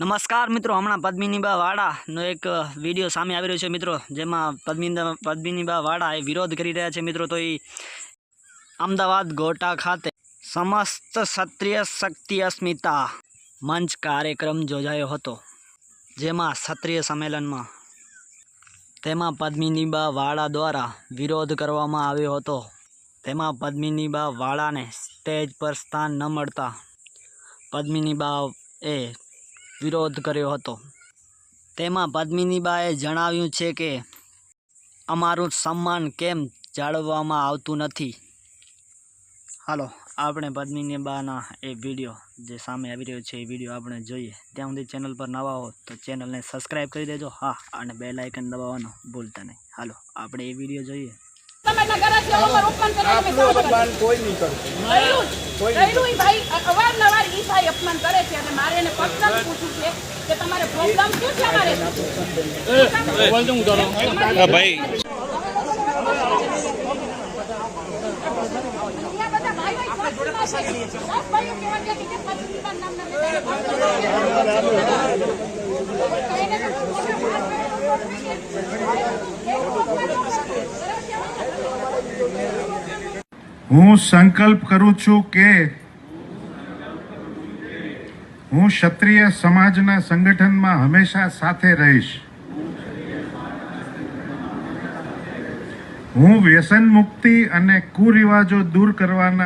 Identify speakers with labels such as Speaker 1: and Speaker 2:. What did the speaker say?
Speaker 1: નમસ્કાર મિત્રો, હમણાં પદ્મિનીબા વાડાનો એક વીડિયો સામે આવી રહ્યો છે મિત્રો, જેમાં પદ્મિની પદ્મિનીબા વાડા એ વિરોધ કરી રહ્યા છે મિત્રો, તો એ અમદાવાદ ગોટા ખાતે સમસ્ત ક્ષત્રિય શક્તિ અસ્મિતા મંચ કાર્યક્રમ યોજાયો હતો, જેમાં ક્ષત્રિય સંમેલનમાં તેમાં પદ્મિનીબા વાડા દ્વારા વિરોધ કરવામાં આવ્યો હતો. તેમાં પદ્મિનીબા વાડાને સ્ટેજ પર સ્થાન ન મળતા પદ્મિનીબા એ વિરોધ કર્યો હતો. તેમાં પદ્મિનીબાએ જણાવ્યું છે કે અમારું સન્માન કેમ જાળવવામાં આવતું નથી? હાલો આપણે પદ્મિનીબાના એ વીડિયો જે સામે આવી રહ્યો છે એ વીડિયો આપણે જોઈએ. ત્યાં સુધી ચેનલ પર નવા હો તો ચેનલને સબસ્ક્રાઈબ કરી દેજો. હા અને બે લાઇકન દબાવવાનું ભૂલતા નહીં. હાલો આપણે એ વીડિયો જોઈએ.
Speaker 2: કોઈ નહીં કરતું.
Speaker 3: ભાઈ ભાઈ અપમાન કરે છે અને મારે એને પર્સનલ પૂછવું છે કે તમારે પ્રોબ્લેમ શું છે અમારે? અહીંયા બધા ભાઈઓ ઈ પક્ષમાં છે. દસ ભાઈઓ કહેવા ગયા કે પત્નીના નામના બધા એને તો મોટા ભાગ
Speaker 4: હું સંકલ્પ કરું છું કે હું ક્ષત્રિય સમાજના સંગઠનમાં હંમેશા સાથે રહીશ. હું વ્યસન મુક્તિ અને કુરિવાજો દૂર કરવાના